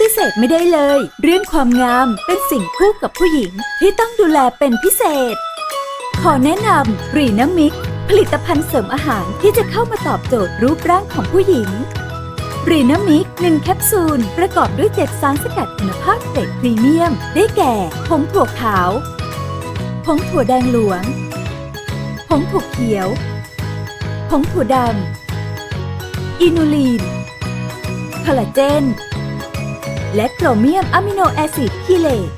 ฏิเสธไม่ได้เลย เรื่องความงามเป็นสิ่งคู่กับผู้หญิงที่ต้องดูแลเป็นพิเศษ ขอแนะนำรีนามิก ผลิตภัณฑ์เสริมอาหารที่จะเข้ามาตอบโจทย์รูปร่างของผู้หญิงรีนามิก1แคปซูล ประกอบด้วย7สารสกัดคุณภาพเกรดพรีเมียม ได้แก่ผงถั่วขาวผงถั่วแดงหลวงผงถั่วเขียวผงถั่วดำอินูลีนคอลลาเจน และโครเมียมอะมิโนแอซิดคิเลต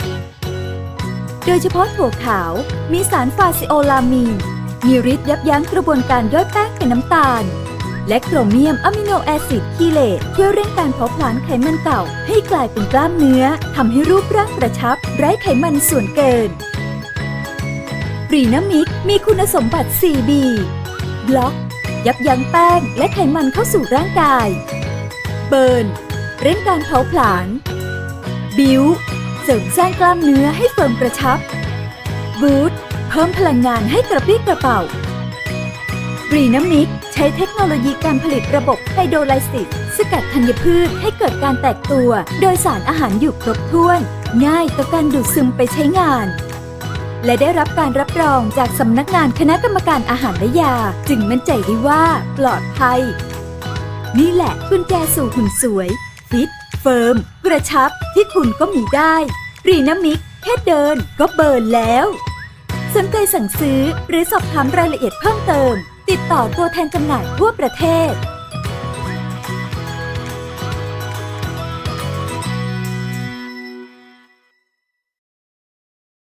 โดยเฉพาะถั่วขาวมีสารฟาซิโอลามีน มีฤทธิ์ยับยั้งกระบวนการย่อยแป้งเป็นน้ำตาล และโครเมียมอะมิโนแอซิดคีเลตช่วยเร่งการเผาผลาญไขมันเก่า ให้กลายเป็นกล้ามเนื้อทำให้รูปร่างกระชับ ไร้ไขมันส่วนเกินปรีนามิกมีคุณสมบัติ 4B บล็อก ยับยั้งแป้งและไขมันเข้าสู่ร่างกาย เบิร์น เร่งการเผาผลาญ บิวเสริมสร้างกล้ามเนื้อให้เฟิร์มกระชับบูตเพิ่มพลังงานให้กระปรี้กระเป๋ารีนามิกใช้เทคโนโลยีการผลิตระบบไฮโดรไลซิสสกัดธัญพืชให้เกิดการแตกตัว โดยสารอาหารอยู่ครบถ้วน ง่ายต่อการดูดซึมไปใช้งาน และได้รับการรับรองจากสำนักงานคณะกรรมการอาหารและยา จึงมั่นใจได้ว่าปลอดภัย นี่แหละกุญแจสู่หุ่นสวย ฟิต เฟิร์ม กระชับที่คุณก็มีได้ รีนามิกแค่เดินก็เบิร์นแล้ว สนใจสั่งซื้อหรือสอบถามรายละเอียดเพิ่มเติม ติดต่อตัวแทนจำหน่ายทั่วประเทศ